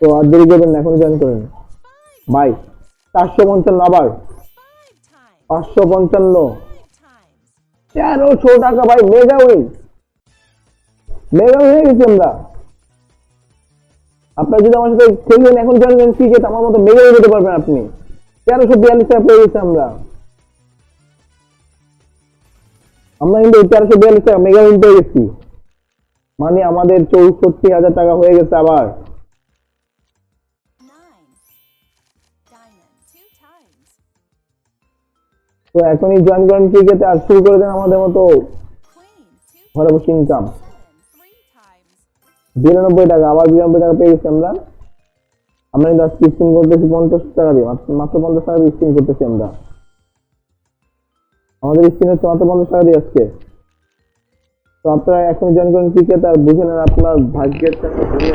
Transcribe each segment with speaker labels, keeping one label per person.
Speaker 1: তো আর দেরি করবেন না, এখনই জয়েন করেন। ভাই, চারশো পঞ্চান্ন আবার। পাঁচশো পঞ্চান্ন। তেরোশো টাকা, ভাই মেগা উইন মেগা উইন হয়ে গেছি আমরা। আপনার যদি আমার সাথে খেলবেন, এখন জয়েন করেন ক্রিকেট আমার মতো মেগা উইন হতে পারবেন আপনি। তেরোশো বিয়াল্লিশ টাকা পেয়ে গেছি আমরা। আমরা কিন্তু তেরোশো বিয়াল্লিশ টাকা মেগা উইন পেয়ে গেছি। মানে আমাদের চৌষট্টি হাজার টাকা হয়ে গেছে আবার। তো এখনই জয়েন করেন ক্রিকেটে আর শুরু করে দেন আমাদের মতো ঘরে বসে ইনকাম বিরানব্বই টাকা, আবার বিরানব্বই টাকা পেয়ে গেছি আমরা। আমরা কিন্তু আজকে স্পিন করতেছি পঞ্চাশ টাকা দিয়ে, মাত্র পঞ্চাশ টাকা দিয়ে স্পিন করতেছি আমরা। আমাদের স্পিন হচ্ছে মাত্র পঞ্চাশ টাকা দিয়ে আজকে। তো আপনারা এখন জয়েন করেন ক্রিকেট আর বুঝে নেন আপনার ভাগ্যের ঘুরিয়ে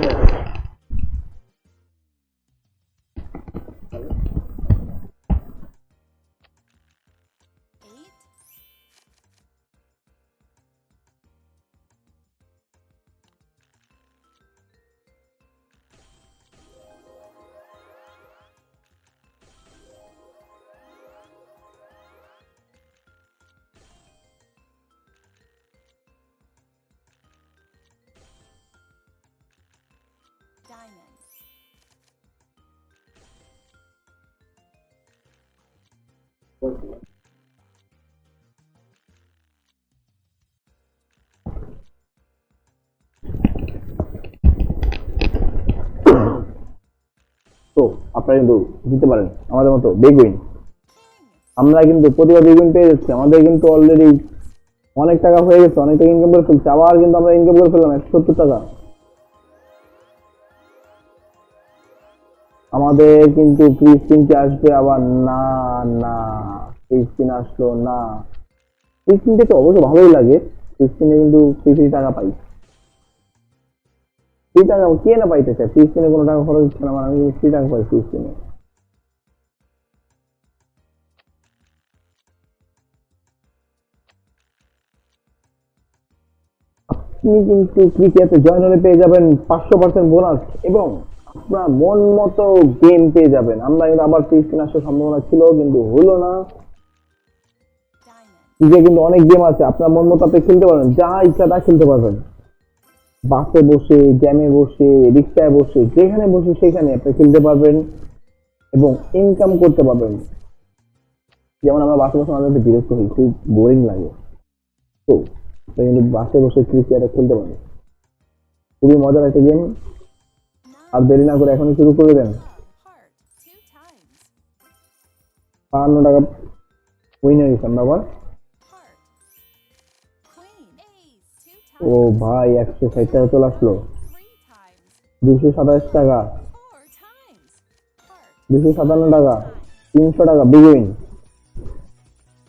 Speaker 1: তো, আপনারা কিন্তু জিতে পারেন, আমাদের মতো বিগ উইন আমরা কিন্তু প্রতিবার বিগ উইন পেয়ে যাচ্ছি, আমাদের কিন্তু অলরেডি অনেক টাকা হয়ে গেছে অনেক টাকা ইনকাম করে ফেলছি, আবার কিন্তু আমরা ইনকাম করে ফেললাম একশো সত্তর টাকা। আমাদের কিন্তু ফ্রি স্পিনটি আসবে আবার না না। ফ্রি স্পিন আসলো না। ফ্রি স্পিনটা তো অবশ্য ভালোই লাগে। ফ্রি স্পিনে কিন্তু ফ্রি টাকা পাই। ফ্রি টাকা কে না পাইতে চায়? ফ্রি স্পিনে কোনো টাকা খরচ হচ্ছে না আমার আমি ফ্রি টাকা পাই ফ্রি স্পিনে আপনি কিন্তু ক্রিকেটে জয়েন হলে পেয়ে যাবেন পাঁচশো পার্সেন্ট বোনাস এবং আপনার মন মতো গেম পেয়ে যাবেন। আমরা কিন্তু আবার স্পিন আসার সম্ভাবনা ছিল, কিন্তু হলো না. ক্রিকেটে কিন্তু অনেক গেম আছে, আপনার মন মতো আপনি খেলতে পারবেন, যা ইচ্ছা তা খেলতে পারবেন। বাসে বসে জ্যামে বসে, রিক্সায় বসে, যেখানে বসে সেখানে আপনি খেলতে পারবেন এবং ইনকাম করতে পারবেন। যেমন আমরা বাসে বসে আমাদের বিরক্ত হই, খুব বোরিং লাগে। তো কিন্তু বাসে বসে ক্রিকেট খেলতে পারেন খুবই মজার একটা গেম আর. দেরি না করে এখনই শুরু করে দেন. বাহান্ন টাকা উইন গেছে আবার
Speaker 2: Heart. Queen. Ace two
Speaker 1: ও ভাই, একশো ষাট টাকা চলে আসলো দুশো সাতাশ টাকা দুশো সাতান্ন টাকা, তিনশো টাকা বিগ উইন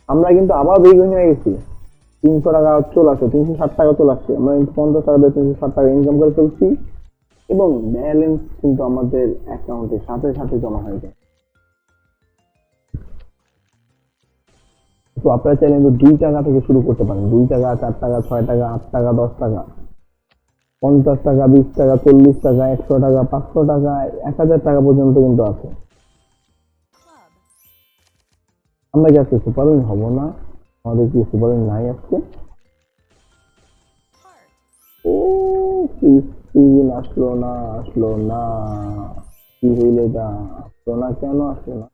Speaker 1: আমরা কিন্তু আবার বিগ উইন হয়ে গেছি তিনশো টাকা চলে আসছে, তিনশো ষাট টাকা চলে আসছে আমরা কিন্তু পঞ্চাশ টাকা তিনশো ষাট টাকা ইনকাম করে ফেলছি এবং ব্যালেন্স কিন্তু আমাদের অ্যাকাউন্টে সাথে সাথে জমা হয়ে যায়। তো আপনারা চাইলে কিন্তু দুই টাকা থেকে শুরু করতে পারেন। দুই টাকা, চার টাকা, ছয় টাকা, আট টাকা, দশ টাকা, পঞ্চাশ টাকা, বিশ টাকা, চল্লিশ টাকা, একশো টাকা, পাঁচশো টাকা, এক হাজার টাকা পর্যন্ত কিন্তু আছে। আমরা কি আজকে সুপার হব না। আমাদের কি সুপার নাই আজকে? ফিফটিন আসলো না আসলো না কি হইল এটা আসলো না কেন আসলো না